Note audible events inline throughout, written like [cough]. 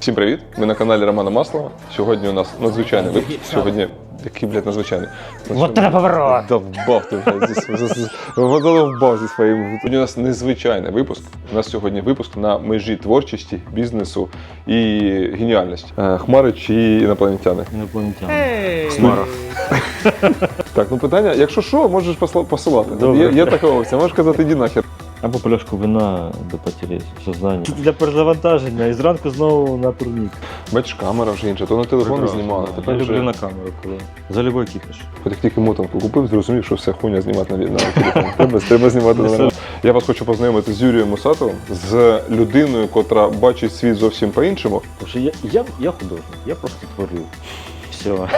Всім привіт! Ми на каналі Романа Маслова. Сьогодні у нас надзвичайний випуск. Сьогодні який, блядь, надзвичайний. Вот это поворот! Довбав ти вже зі своїм. Сьогодні у нас незвичайний випуск. У нас сьогодні випуск на межі творчості, бізнесу і геніальності. Е, Хмари чи інопланетяни. Інопланетяни. Хмара. Так, ну питання, якщо що, можеш посла- посилати. Добре. Є, є така опція, можеш казати, іди нахер. Або пляшку вина до потері сознання. Для перезавантаження і зранку знову на турнік. Бачиш, камера вже інша, то на телефон знімали. Я Тепер люблю вже... на камеру, коли. За любой кіпіш. От як тільки мотанку купив, зрозумів, що все хуйня знімати на, на телефон. Треба, треба знімати на телефон. Я вас хочу познайомити з Юрієм Мусатовим, з людиною, котра бачить світ зовсім по-іншому. Тому що я, я, я художник, я просто творю. Все.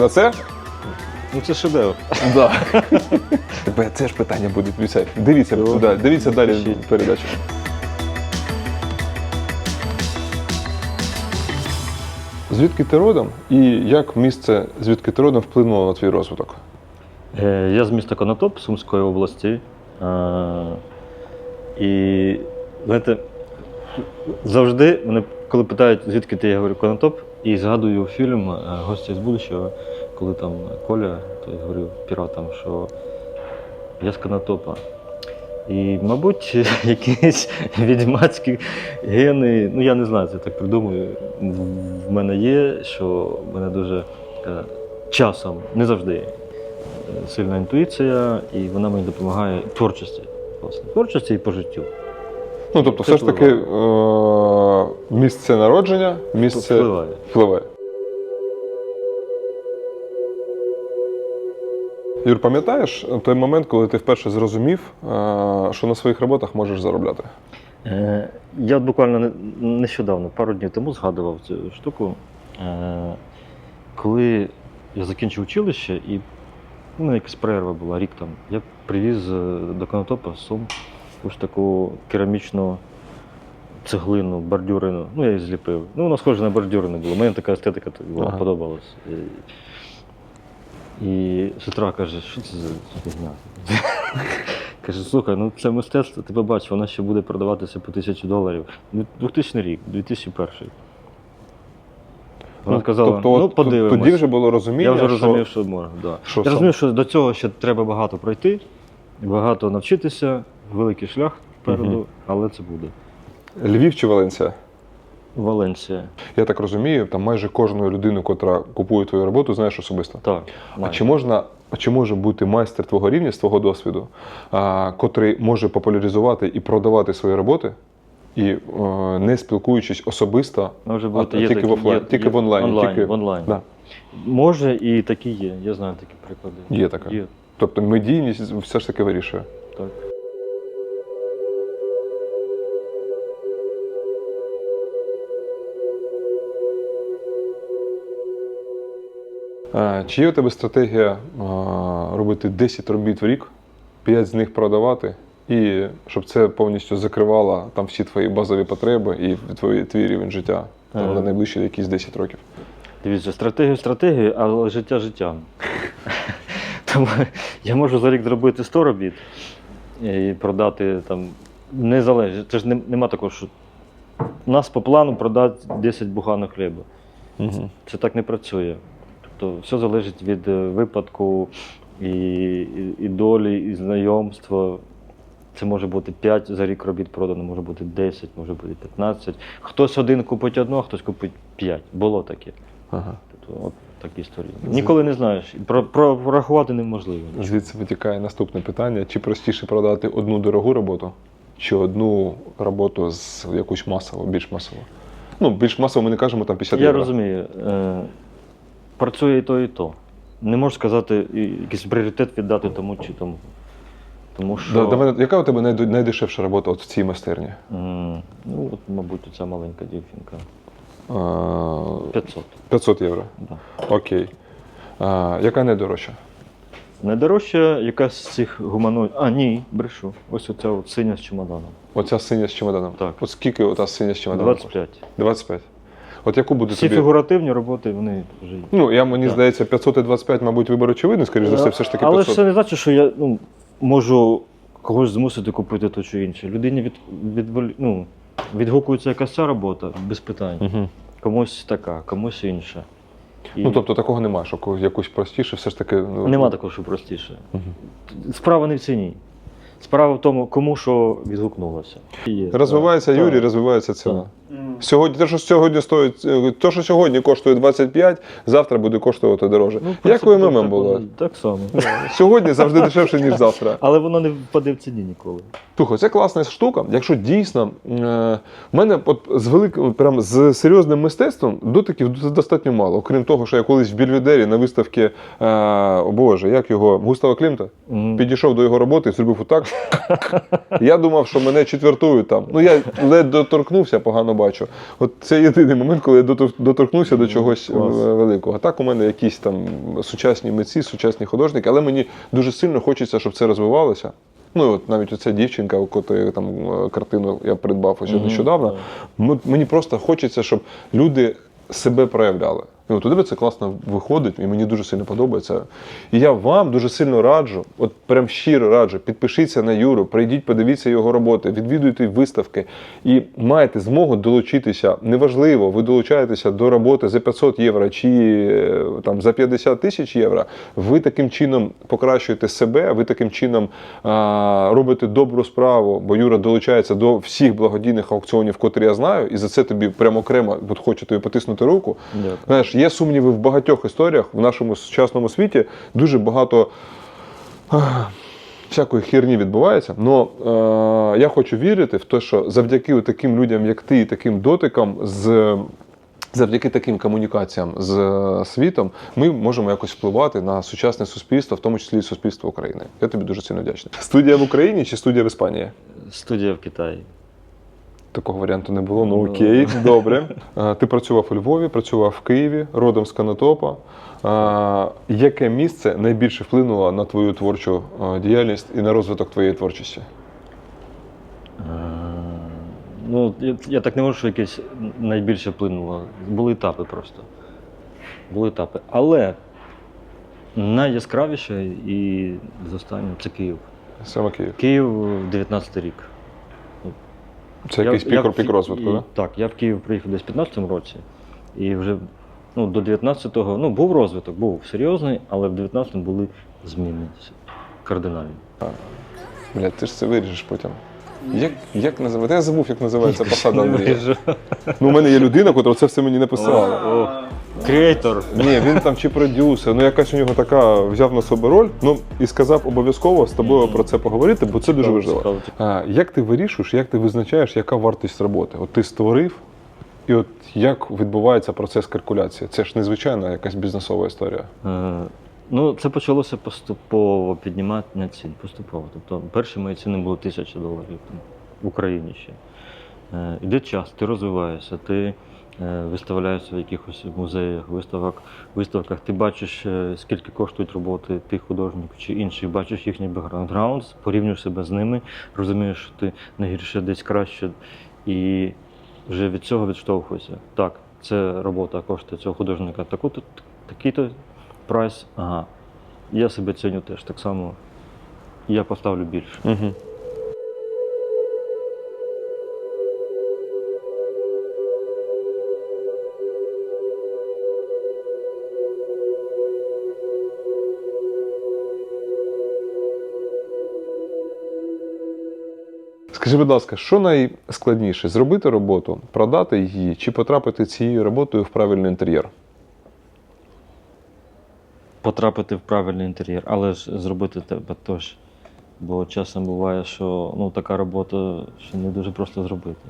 На це? Ну це шедевр. Да. [laughs] Бе, Це ж питання буде. Дивіться, дивіться, да, дивіться далі передачу. Звідки ти родом і як місце, звідки ти родом вплинуло на твій розвиток? Е, Я з міста Конотоп Сумської області. Е, І знаєте, завжди мене, коли питають, звідки ти, я говорю Конотоп, і згадую фільм е, Гості з будущого, коли там Коля той говорив піратам, що я з Конотопа. І, мабуть, [laughs] якісь відьмацькі гени, ну я не знаю, це так придумую. В- В мене є, що в мене дуже е, часом, не завжди, е, сильна інтуїція, і вона мені допомагає творчості. Власне, творчості і по життю. Ну, тобто, Це все ж таки е- місце народження, місце Впливає. впливає. Юр, пам'ятаєш той момент, коли ти вперше зрозумів, е, що на своїх роботах можеш заробляти? Е, Я от буквально нещодавно, пару днів тому згадував цю штуку. Е, Коли я закінчив училище і ну, мене якась перерва була рік там, я привіз до Конотопа Сум ось таку керамічну цеглину, бордюрину. Ну, я її зліпив. Ну, воно схоже на бордюрину було. Мені така естетика була, Ага. подобалась. І, сестра каже, що це за фігня? [laughs] Каже, слухай, ну це мистецтво, ти побачиш, воно ще буде продаватися по тисячі доларів. Ну, 2000 рік, 2001. Вона Ну, сказала, тобто, ну подивимось. тоді вже було розуміння, Я вже що- розумів, що можна. Да. що Я розумів, що до цього ще треба багато пройти, багато навчитися, великий шлях впереду, Мгм. але це буде. Львів чи Валенсія? Валенсія. Я так розумію, там майже кожну людину, котра купує твою роботу, знаєш особисто. Так. А чи можна, а чи може бути майстер твого рівня з твого досвіду, а, котрий може популяризувати і продавати свої роботи, і е, не спілкуючись особисто, Може а, є тільки такі- в офлайн, є- тільки є в онлайні, онлайн, тільки в онлайн. Да. Може і такі є. Я знаю такі приклади. Є така. Є, Тобто медійність все ж таки вирішує. так. Чи є у тебе стратегія робити 10 робіт в рік, 5 з них продавати, і щоб це повністю закривало там всі твої базові потреби і твій, твій рівень життя там, Е. на найближчі якісь 10 років? Дивіться, стратегію стратегію, але життя життям. [laughs] Тому я можу за рік зробити 100 робіт і продати там незалежно. Це ж нема такого, що у нас по плану продати 10 буханок хліба. Угу. Це так не працює. Тобто все залежить від е, випадку і, і, і долі, і знайомства. Це може бути 5 за рік робіт продано, може бути 10, може бути 15. Хтось один купить одну, а хтось купить 5. Було таке. Ага. Тобто, от такі історії. Ніколи не знаєш. Про, про, порахувати неможливо. Звідси витікає наступне питання: чи простіше продати одну дорогу роботу, чи одну роботу з якусь масову, більш масову? Ну, більш масово ми не кажемо там 50 Я євро. розумію. Працює і то, і то. Не можу сказати, якийсь пріоритет віддати тому чи тому. Тому що. Да, давай, яка у тебе найд- найдешевша робота от в цій майстерні? М, Ну, от, мабуть, ця маленька дівчинка. А, 500. 500 євро. Да. Окей. А, яка найдорожча? Найдорожча якась з цих гуманоїдів. А, ні, брешу. Ось оця от синя з чемоданом. Оця синя з чемоданом. Так. От скільки ота синя з чемоданом? 25. 25. От яку буде Всі тобі? фігуративні роботи, вони вже є. Ну, я мені Так. здається, 500 і 25, мабуть, вибір очевидний, скоріш за все, все ж таки Але 500. ж це не значить, що я ну, можу когось змусити купити то чи інше. Людині від, відволі... ну, відгукується якась ця робота, без питань. Угу. Комусь така, комусь інша. І Ну тобто такого немає, що ко- якусь простіше, все ж таки. Ну, Нема такого, що простіше. Мгм. Справа не в ціні. Справа в тому, кому що відгукнулося. Розвивається так, Юрій, так. розвивається ціна. Сьогодні, те, що сьогодні стоїть, е, то, що сьогодні коштує 25, завтра буде коштувати дороже. Ну, Як у МММ було? Так само. [laughs] Сьогодні завжди дешевше, ніж завтра. Але воно не впаде в ціні ніколи. Слухай, це класна штука. Якщо дійсно е, в мене от з великим, прям з серйозним мистецтвом дотиків достатньо мало. Окрім того, що я колись в Більведері на виставці, е, о Боже, як його Густава Клімта, підійшов до його роботи і зробив отак. [laughs] Я думав, що мене четвертують там. Ну я ледь доторкнувся, погано бачу. От це єдиний момент, коли я доторкнувся до чогось Клас. е, великого. Так у мене якісь там сучасні митці, сучасні художники, але мені дуже сильно хочеться, щоб це розвивалося. Ну, от навіть оця дівчинка, у котрої там е, картину я придбав ось Мгм, нещодавно. Мені просто хочеться, щоб люди себе проявляли. І от у тебе це класно виходить, і мені дуже сильно подобається. І я вам дуже сильно раджу, от прям щиро раджу, підпишіться на Юру, прийдіть, подивіться його роботи, відвідуйте виставки і маєте змогу долучитися. Неважливо, ви долучаєтеся до роботи за 500 євро чи е, там за 50 тисяч євро. Ви таким чином покращуєте себе, ви таким чином а, робите добру справу, бо Юра долучається до всіх благодійних аукціонів, котрі я знаю, і за це тобі прямо окремо от хочу тобі потиснути руку. Дякую. Знаєш, є сумніви в багатьох історіях в нашому сучасному світі. Дуже багато всякої херні відбувається. Але е, я хочу вірити в те, що завдяки таким людям, як ти, і таким дотикам з. Завдяки таким комунікаціям з е, світом ми можемо якось впливати на сучасне суспільство, в тому числі і суспільство України. Я тобі дуже сильно вдячний. Студія в Україні чи студія в Іспанії? Студія в Китаї. Такого варіанту не було. Ну Ну. окей, [laughs] добре. Ти працював у Львові, працював в Києві, родом з Канатопа. Яке місце найбільше вплинуло на твою творчу діяльність і на розвиток твоєї творчості? Е, Ну, я, я так не можу, що якесь найбільше вплинуло. Були етапи просто. Були етапи. Але найяскравіше і з останнім це Київ. Саме Київ. Київ 19 рік. Це Я- якийсь пік, я, пік розвитку, так? Так, я в Київ приїхав десь в 15-му році. І вже ну, до 19-го, ну, був розвиток, був серйозний, але в 19-му були зміни кардинальні. Бля, ти ж це виріжеш потім. Як, як називається? Я забув, як називається посада Андрія. Ну, у мене є людина, яка це все мені написала. О, Креатор. Ні, він там чи продюсер, ну якась у нього така взяв на себе роль. Ну і сказав обов'язково з тобою про це поговорити, бо це дуже важливо. А, як ти вирішуєш, як ти визначаєш, яка вартість роботи? От ти створив, і от як відбувається процес калькуляції? Це ж незвичайна якась бізнесова історія. Ну, це почалося поступово піднімання цін, поступово. Тобто перші мої ціни були тисяча доларів там, в Україні ще. Е, Іде час, ти розвиваєшся, ти е, виставляєшся в якихось музеях, виставок, виставках, ти бачиш, е, скільки коштують роботи тих художників чи інших, бачиш їхній бекграунд, порівнюєш себе з ними, розумієш, що ти не гірше десь краще, і вже від цього відштовхуєшся. Так, це робота коштує цього художника таку-то, такий-то прайс, ага. Я себе ціню теж так само. Я поставлю більше. Угу. Скажи, будь ласка, що найскладніше зробити роботу, продати її чи потрапити цією роботою в правильний інтер'єр? Потрапити в правильний інтер'єр, але ж зробити тебе теж. Бо часом буває, що ну, така робота що не дуже просто зробити.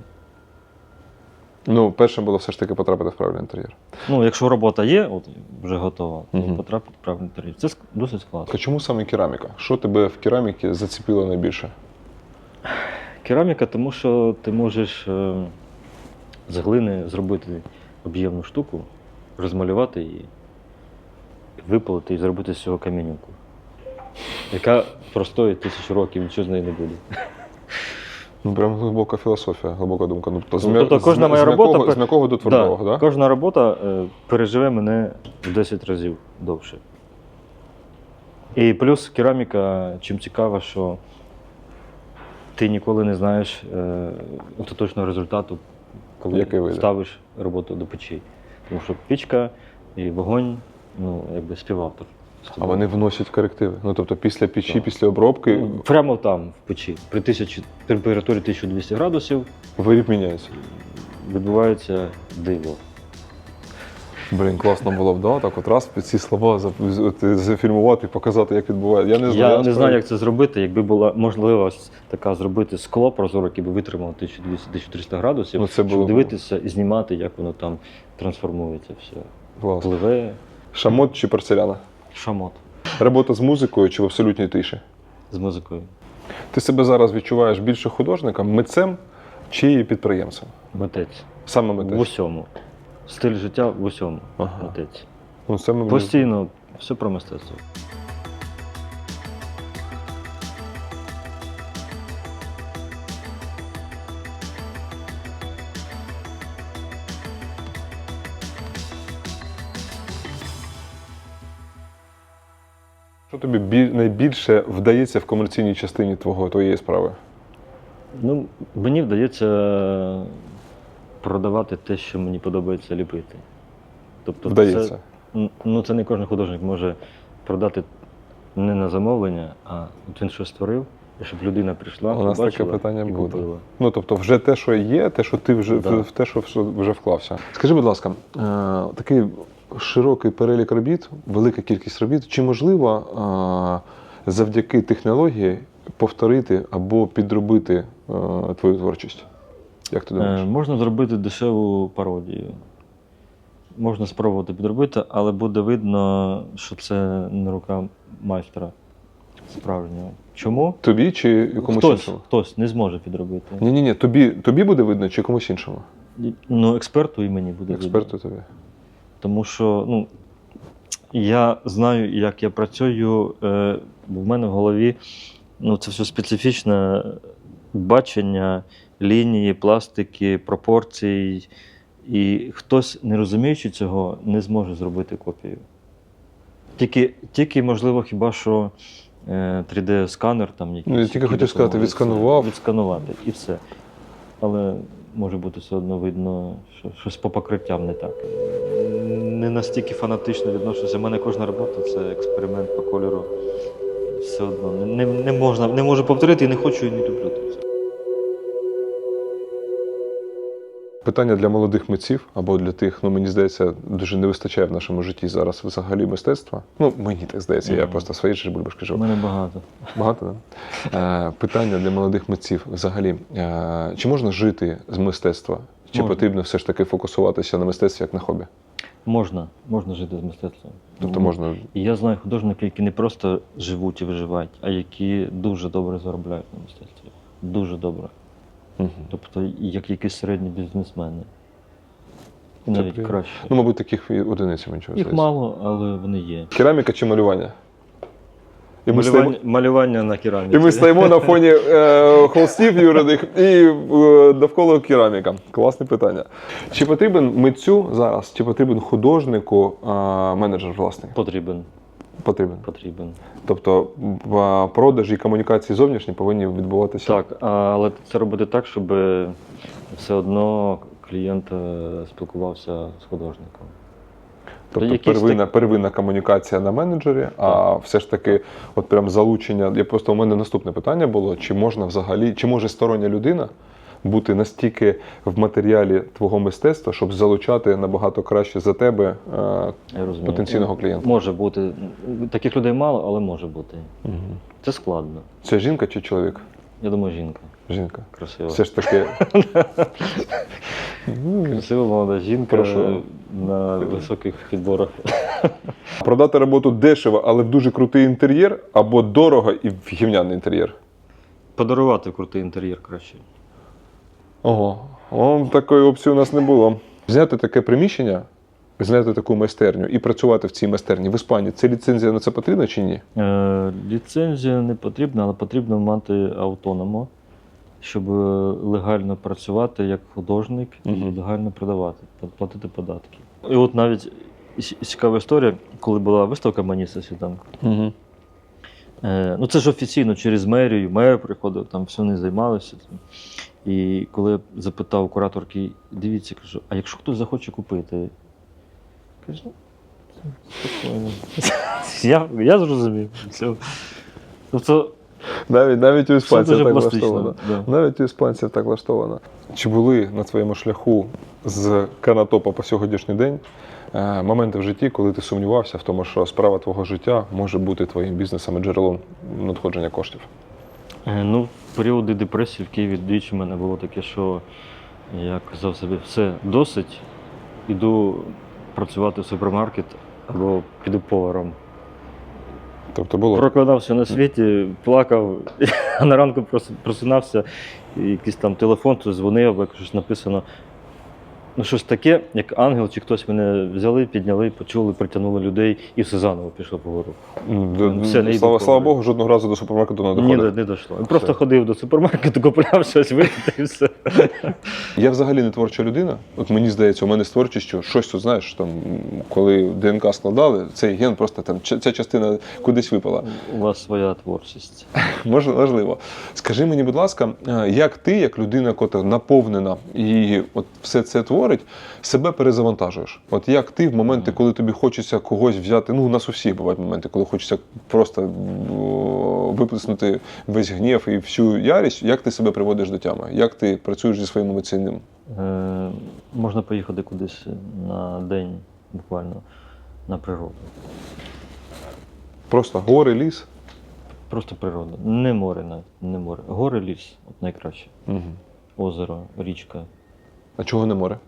Ну, перше було все ж таки потрапити в правильний інтер'єр. Ну, якщо робота є, от вже готова, то Мгм. потрапити в правильний інтер'єр. Це ск- досить складно. А чому саме кераміка? Що тебе в кераміці зацепило найбільше? Кераміка, тому що ти можеш е, з глини зробити об'ємну штуку, розмалювати її, випалити і зробити з цього камінюку, яка простоїть тисячу років, нічого з неї не буде. Ну, прям глибока філософія, глибока думка. Ну, тобто, з Ну, тобто кожна з- моя з м'якого- робота з м'якого до твердого, Да, да? Кожна робота е, переживе мене в 10 разів довше. І плюс кераміка, чим цікава, що ти ніколи не знаєш е, остаточного результату, коли Який ставиш роботу до печі. Тому що пічка і вогонь, ну, якби співавтор. з А тобою. вони вносять корективи. Ну тобто після печі, Так. після обробки Ну, Прямо там, в печі. При тисячі, температурі 1200 градусів виріб міняється. відбувається диво. Блін, класно було б, да? так от раз під ці слова за- от, зафільмувати і показати, як відбувається. Я не знаю. Я не знаю, як це зробити. Якби була можливість така зробити скло прозоре, яке би витримало 1200-1300 градусів, Ну, це було щоб б- дивитися і знімати, як воно там трансформується все. Класно. Пливе Шамот чи порцеляна? шамот Робота з музикою чи в абсолютній тиші? з музикою. Ти себе зараз відчуваєш більше художником, митцем чи підприємцем? Митець. Саме митець. В усьому. Стиль життя в усьому. Ага. Митець. Ну, ми Постійно все про мистецтво. Що тобі бі- найбільше вдається в комерційній частині твого твоєї справи? Ну, мені вдається продавати те, що мені подобається ліпити. Тобто Вдається. Це, н- ну, це не кожен художник може продати не на замовлення, а от він щось створив, і щоб людина прийшла, У нас таке побачила питання і буде. купила. Ну, тобто, вже те, що є, те, що ти вже Да. в, те, що вс- вже вклався. Скажи, будь ласка, е, такий широкий перелік робіт, велика кількість робіт. Чи можливо завдяки технології повторити або підробити твою творчість? Як ти думаєш? Е, можна зробити дешеву пародію. Можна спробувати підробити, але буде видно, що це не рука майстра справжнього. Чому? Тобі чи комусь хтось, іншому? хтось не зможе підробити. Ні, ні, ні. Тобі, тобі буде видно чи комусь іншому? Ну, експерту і мені буде видно. Експерту тобі. Тому що ну, я знаю, як я працюю, е, бо в мене в голові ну, це все специфічне бачення лінії, пластики, пропорцій. І хтось, не розуміючи цього, не зможе зробити копію. Тільки, тільки можливо, хіба що е, 3D-сканер там якийсь. Ну, я тільки хотів сказати, відсканував. Відсканувати і все. Але може бути все одно видно, що щось по покриттям не так. Не настільки фанатично відношуся. У мене кожна робота це експеримент по кольору. Все одно не, не, можна, не можу повторити і не хочу, і не люблю. Питання для молодих митців або для тих, ну мені здається, дуже не вистачає в нашому житті зараз взагалі мистецтва. Ну, мені так здається, я просто свої ж бульбашки У мене багато. Багато, да? Е, питання для молодих митців взагалі. Е, чи можна жити з мистецтва? Чи Можна. потрібно все ж таки фокусуватися на мистецтві як на хобі? Можна, можна жити з мистецтвом. Тобто можна. І я знаю художників, які не просто живуть і виживають, а які дуже добре заробляють на мистецтві. Дуже добре. Угу. Тобто, як якісь середні бізнесмени. І Це навіть краще. Ну, мабуть, таких і одиниць мені чого Їх здається. мало, але вони є. Кераміка чи малювання? І ми, малювання, стоїмо, малювання на кераміці. і ми стоїмо на фоні е, холстів юридих і е, довкола кераміка. Класне питання. Чи потрібен митцю зараз, чи потрібен художнику е, менеджер власний? Потрібен. Потрібен. Потрібен. Тобто в продажі і комунікації зовнішні повинні відбуватися. Так, але це робити так, щоб все одно клієнт е, спілкувався з художником. Тобто якісь первинна, первинна комунікація на менеджері, а все ж таки, от прям залучення. Я просто у мене наступне питання було: чи можна взагалі, чи може стороння людина бути настільки в матеріалі твого мистецтва, щоб залучати набагато краще за тебе е, Я розумію. потенційного клієнта? Може бути. Таких людей мало, але може бути. Це складно. Це жінка чи чоловік? Я думаю, жінка. Жінка. Красива. Все ж таки. Красива молода жінка Прошу. на високих підборах. Продати роботу дешево, але в дуже крутий інтер'єр, або дорого і в гівняний інтер'єр. Подарувати крутий інтер'єр краще. Ого, О, такої опції у нас не було. Зняти таке приміщення, зняти таку майстерню і працювати в цій майстерні в Іспанії. Це ліцензія на це потрібна чи ні? Е, ліцензія не потрібна, але потрібно мати автономо, щоб е, легально працювати як художник і легально продавати, платити податки. І от навіть цікава історія, коли була виставка Маніса Світанко, Угу. Е, ну, це ж офіційно через мерію, мер приходив, там все не займалося. Там. І коли я запитав кураторки, дивіться, кажу, а якщо хтось захоче купити? Кажу, «Ну, спокійно. я, я зрозумів. Все. Тобто, Навіть, навіть у іспанців так влаштовано. Да. Навіть у іспанців так влаштовано. Чи були на твоєму шляху з канатопа по сьогоднішній день е, моменти в житті, коли ти сумнівався в тому, що справа твого життя може бути твоїм бізнесом і джерелом надходження коштів? Е, Ну, в періоди депресії в Києві двічі в мене було таке, що я казав собі, все, досить, іду працювати в супермаркет або піду поваром. Тобто було Прокладався на світі, плакав, а [laughs] на ранку прос- просинався, якийсь там телефон, то дзвонив, або щось написано. Ну, щось таке, як ангел, чи хтось мене взяли, підняли, почули, притягнули людей, і все заново пішло д- все, не йду слава, слава. Богу, жодного разу до супермаркету не Ні, доходив. не, не дійшло. Просто ходив до супермаркету, купляв щось, випити і все. Я взагалі не творча людина. От мені здається, у мене з творчістю щось тут, знаєш, там, коли ДНК складали, цей ген просто там ч- ця частина кудись випала. У вас своя творчість. [laughs] Мож- Можливо. Скажи мені, будь ласка, е, як ти, як людина, яка наповнена і от все це творить, себе перезавантажуєш? От як ти в моменти, коли тобі хочеться когось взяти, ну у нас у всіх бувають моменти, коли хочеться просто виплеснути весь гнів і всю ярість, як ти себе приводиш до тями? Як ти працюєш зі своїм емоційним? Е, можна поїхати кудись на день, буквально, на природу. Просто гори, ліс? Просто природа. Не море навіть, не море. Гори, ліс, от найкраще. Угу. Озеро, річка. А чого не море?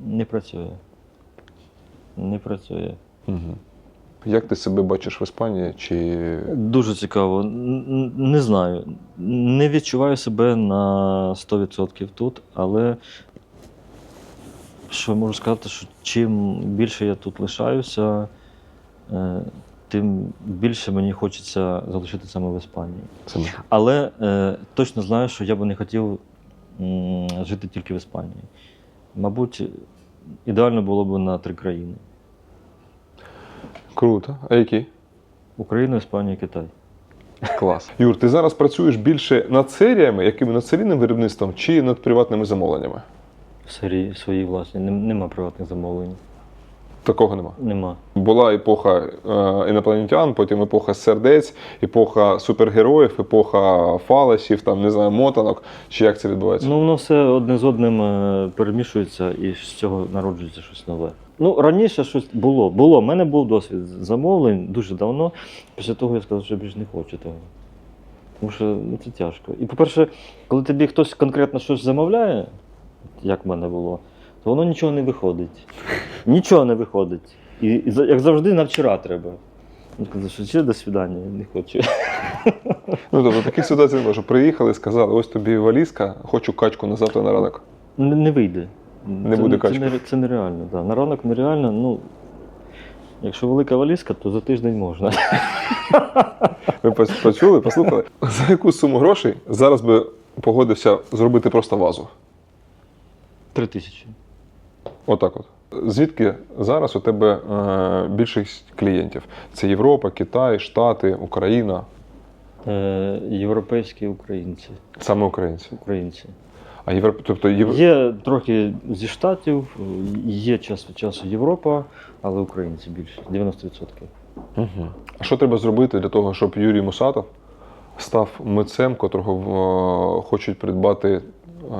Не працює. Не працює. Угу. Як ти себе бачиш в Іспанії? Чи Дуже цікаво. Не знаю. Не відчуваю себе на 100% тут, але що можу сказати, що чим більше я тут лишаюся, е, тим більше мені хочеться залишитися саме в Іспанії. саме? Але е, точно знаю, що я би не хотів жити тільки в Іспанії. Мабуть, ідеально було б на три країни: Круто. А які? Україна, Іспанія, Китай. Клас. Юр, ти зараз працюєш більше над серіями, якими над серійним виробництвом, чи над приватними замовленнями? Серії свої власні. Нем- Нема приватних замовлень. Такого нема. Нема. Була епоха е, інопланетян, потім епоха сердець, епоха супергероїв, епоха фаласів, там не знаю, мотанок. Чи як це відбувається? Ну, воно все одне з одним е, перемішується і з цього народжується щось нове. Ну, раніше щось було. Було. У мене був досвід замовлень дуже давно. Після того я сказав, що я більше не хочу того. Тому що ну, це тяжко. І, по-перше, коли тобі хтось конкретно щось замовляє, як в мене було, то воно нічого не виходить. Нічого не виходить. І, і як завжди, на вчора треба. Він сказав, що чи до свидання, я не хочу. Ну тобто таких ситуацій не може. Приїхали, сказали, ось тобі валізка, хочу качку на завтра на ранок. Не, не вийде. Не це, буде це, качки. не, це нереально. Да. На ранок нереально. Ну, якщо велика валізка, то за тиждень можна. Ви почули, послухали? За яку суму грошей зараз би погодився зробити просто вазу? Три тисячі. Отак от. Звідки зараз у тебе е, більшість клієнтів? Це Європа, Китай, Штати, Україна, Е, європейські українці. саме українці. українці. А Європ... тобто Єв... Є трохи зі Штатів, є час від часу Європа, але українці більше 90%. Угу. А що треба зробити для того, щоб Юрій Мусатов став митцем, котрого е, хочуть придбати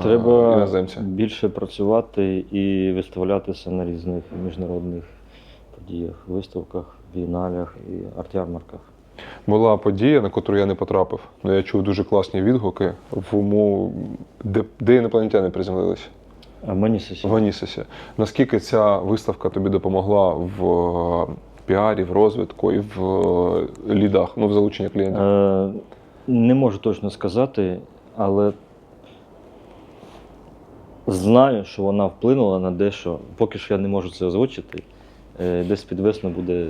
Треба іноземці? більше працювати і виставлятися на різних міжнародних подіях, виставках, бієналях і арт-ярмарках. Була подія, на котру я не потрапив. але я чув дуже класні відгуки в уму, де, де інопланетяни приземлилися. А мені. В Анісисі. Наскільки ця виставка тобі допомогла в е, піарі, в розвитку і в е, лідах, ну, в залученні клієнтів? Е, не можу точно сказати, але знаю, що вона вплинула на дещо. Поки що я не можу це озвучити. Е, Десь під весну буде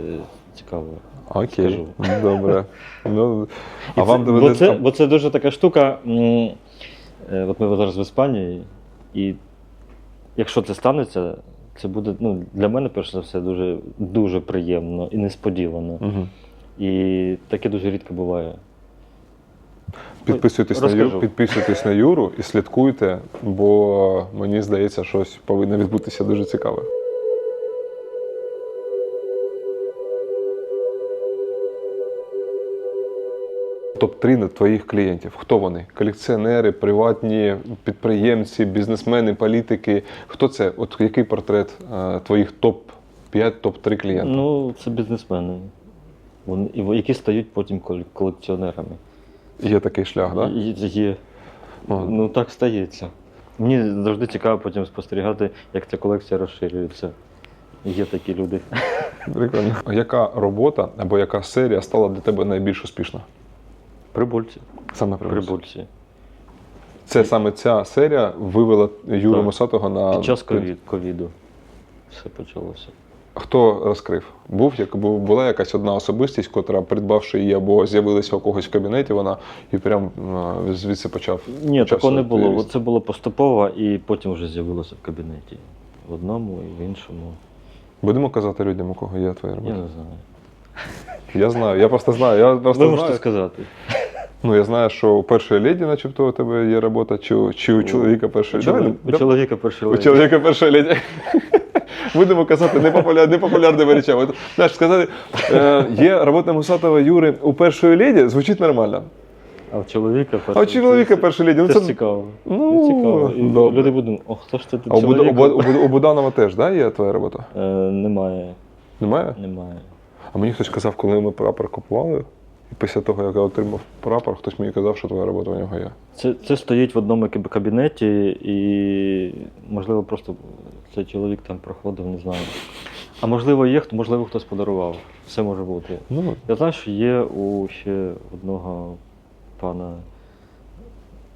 цікаво. Окей, скажу. добре. Ну, а вам це, бо, доведеться. це, бо це дуже така штука. м, е, От ми зараз в Іспанії, і якщо це станеться, це буде ну, для мене, перш за все, дуже, дуже приємно і несподівано. Мгм. І таке дуже рідко буває. Підписуйтесь на, розкажу. Юру, підписуйтесь на Юру і слідкуйте, бо мені здається, щось повинно відбутися дуже цікаве. Топ-3 твоїх клієнтів. Хто вони? Колекціонери, приватні підприємці, бізнесмени, політики. Хто це? От який портрет е, твоїх топ-5, топ-3 клієнта? Ну, це бізнесмени. Вони, які стають потім коле- колекціонерами. Є такий шлях, так? Да? Є. О. Ну так стається. Мені завжди цікаво потім спостерігати, як ця колекція розширюється. Є такі люди. [laughs] Прикольно. Яка робота або яка серія стала для тебе найбільш успішна? Прибульці. Саме Прибульці. Прибульці. Це саме ця серія вивела Юру Так. Мосатого на Під час ковіду все почалося. Хто розкрив? Був як була якась одна особистість, котра, придбавши її або з'явилася у когось в кабінеті, вона і прям звідси почав. Ні, такого не було. ріст. Це було поступово і потім вже з'явилося в кабінеті. В одному і в іншому. Будемо казати людям, у кого є твоя робота? Я не знаю. Я знаю, я просто знаю. Я просто Ви можете знаю. сказати. Ну я знаю, що у першої леді, начебто, у тебе є робота, чи, у- чи у чоловіка першої У, чолові- у да- чоловіка перший У чоловіка першої леді. [laughs] Будемо казати непопуляр, непопулярними речами. Знаєш, сказати, е, є робота Мусатова Юри у першої леді, звучить нормально. А у чоловіка А у чоловіка першої леді. Ну, Це це, цікаво. ну, Це цікаво. І добре. люди будуть, о, хто ж це тут а у, у, чоловік? У, у Буданова теж да, є твоя робота? Е, немає. Немає? Немає. А мені хтось казав, коли ми прапор купували, і після того, як я отримав прапор, хтось мені казав, що твоя робота у нього є. Це, це стоїть в одному кабінеті, і можливо, просто цей чоловік там проходив, не знаю. А можливо, є можливо, хтось подарував. Все може бути. Ну, Я знаю, що є у ще одного пана,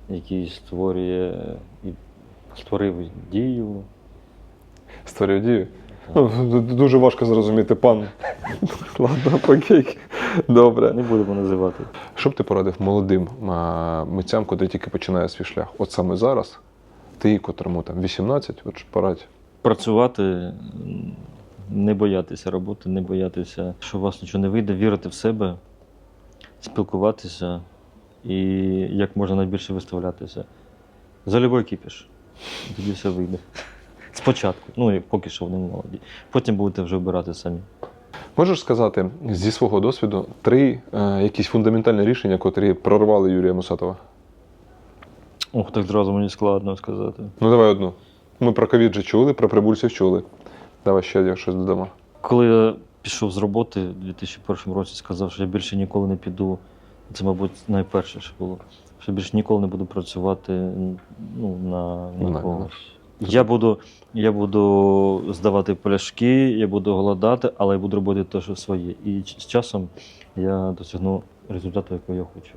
який створює і створив дію. створює дію. Ну, дуже важко зрозуміти, пан. [laughs] Ладно, окей. Добре. Не будемо називати. Що б ти порадив молодим митцям, котрі тільки починає свій шлях? От саме зараз, ти, котрому там 18, от порадь. Працювати, не боятися роботи, не боятися, що у вас нічого не вийде, вірити в себе, спілкуватися і як можна найбільше виставлятися. За любой кіпіш. Тоді все вийде. Спочатку, ну і поки що вони молоді. Потім будете вже вибирати самі. Можеш сказати зі свого досвіду три е, якісь фундаментальні рішення, котрі прорвали Юрія Мусатова? Ох, так зразу мені складно сказати. Ну, давай одну. Ми про ковід же чули, про прибульців чули. Давай ще щось додамо. Коли я пішов з роботи у 2001 році, сказав, що я більше ніколи не піду. Це, мабуть, найперше, що було. Що більше ніколи не буду працювати ну, на, На- на когось. Я буду, я буду здавати пляшки, я буду голодати, але я буду робити те, що своє. І з часом я досягну результату, якого я хочу.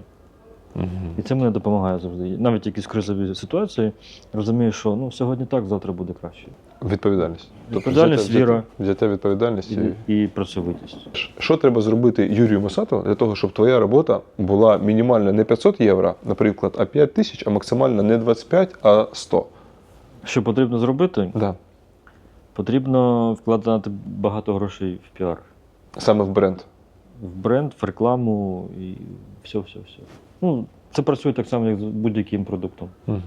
І це мені допомагає завжди. Навіть якісь кризові ситуації, розумію, що ну, сьогодні так, завтра буде краще. Відповідальність. Відповідальність, взяття, віра. Взяття, взяття відповідальності. І, і працьовитість. Що треба зробити Юрію Мусатову для того, щоб твоя робота була мінімально не 500 євро, наприклад, а 5 тисяч, а максимально не 25, а 100? Що потрібно зробити? Да. Потрібно вкладати багато грошей в піар, Саме в бренд. в бренд, в рекламу і все, все, все. Ну, це працює так само, як з будь-яким продуктом. Угу.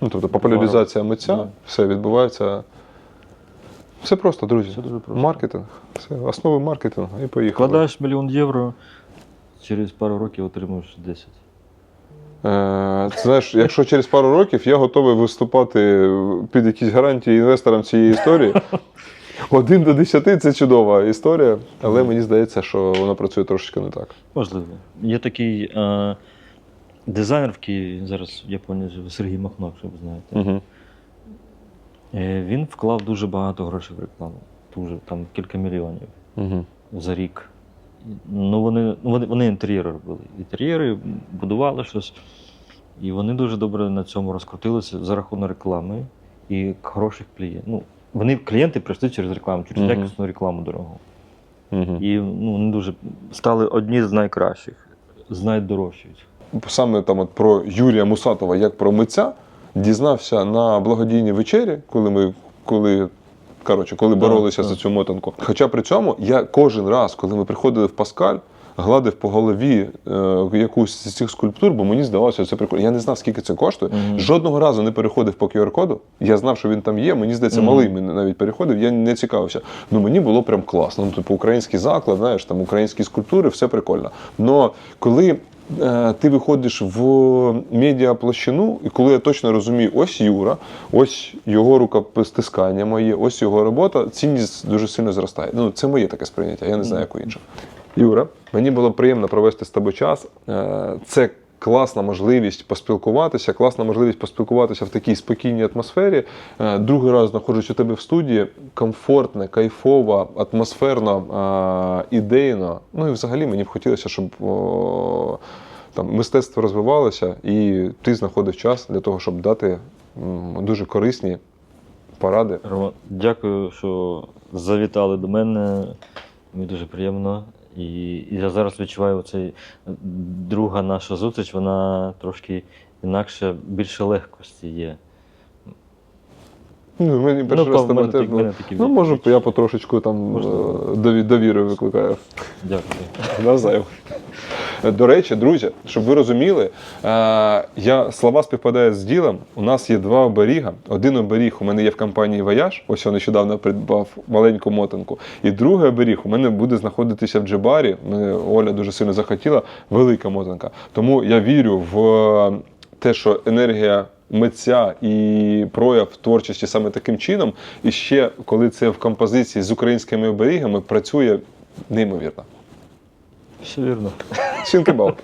Ну, тобто популяризація митця, Да. все відбувається. Все просто, друзі. Все дуже просто. Маркетинг. Все, основи маркетингу і поїхали. Вкладаєш мільйон євро, через пару років отримуєш 10. Е, знаєш, якщо через пару років я готовий виступати під якісь гарантії інвесторам цієї історії. [laughs] Один до десяти це чудова історія, але мені здається, що вона працює трошечки не так. Можливо. Є такий е, дизайнер в Києві, зараз в Японії живе Сергій Махно, якщо ви знаєте. Угу. Е, він вклав дуже багато грошей в рекламу. Дуже, там кілька мільйонів. Угу. за рік. Ну, вони, ну, вони, вони інтер'єри робили. Інтер'єри будували щось. І вони дуже добре на цьому розкрутилися за рахунок реклами і хороших клієнтів. Ну, вони клієнти прийшли через рекламу, через якісну рекламу дорогу. Угу. І ну, вони дуже стали одні з найкращих, з найдорожчих. Саме там от про Юрія Мусатова, як про митця, дізнався на благодійній вечері, коли ми коли. Коротше, коли боролися да. за цю мотанку. Хоча при цьому я кожен раз, коли ми приходили в Паскаль, гладив по голові е, якусь з цих скульптур, бо мені здавалося, що це прикольно. Я не знав, скільки це коштує. Мгм. Жодного разу не переходив по QR-коду. Я знав, що він там є. Мені здається, Мгм. малий мене навіть переходив, я не цікавився. Ну мені було прям класно. Ну, типу, український заклад, знаєш, там українські скульптури, все прикольно. Но коли ти виходиш в медіаплощину, і коли я точно розумію, ось Юра, ось його рукостискання моє, ось його робота, цінність дуже сильно зростає. Ну, це моє таке сприйняття, я не знаю, як у інших. Юра, мені було приємно провести з тобою час. Е, Це класна можливість поспілкуватися, класна можливість поспілкуватися в такій спокійній атмосфері. Е, Другий раз знаходжусь у тебе в студії. Комфортне, кайфово, атмосферно, е, ідейно. Ну і взагалі мені б хотілося, щоб там мистецтво розвивалося, і ти знаходив час для того, щоб дати дуже корисні поради. Роман, дякую, що завітали до мене. Мені дуже приємно. І, я зараз відчуваю цей друга наша зустріч, вона трошки інакше, більше легкості є. Ну, мені перший Ну, раз тебе теж. такі- було. Ну, може, я потрошечку там е, довіри викликаю. Дякую. Навзаєм. До речі, друзі, щоб ви розуміли, е, я, слова співпадають з ділом. У нас є два оберіга. Один оберіг у мене є в компанії Вояж. Ось я нещодавно придбав маленьку мотанку. І другий оберіг у мене буде знаходитися в Джебарі. Оля дуже сильно захотіла. Велика мотанка. Тому я вірю в е, те, що енергія. Митця і прояв творчості саме таким чином, і ще коли це в композиції з українськими оберігами працює неймовірно. Все вірно. Сінкебал.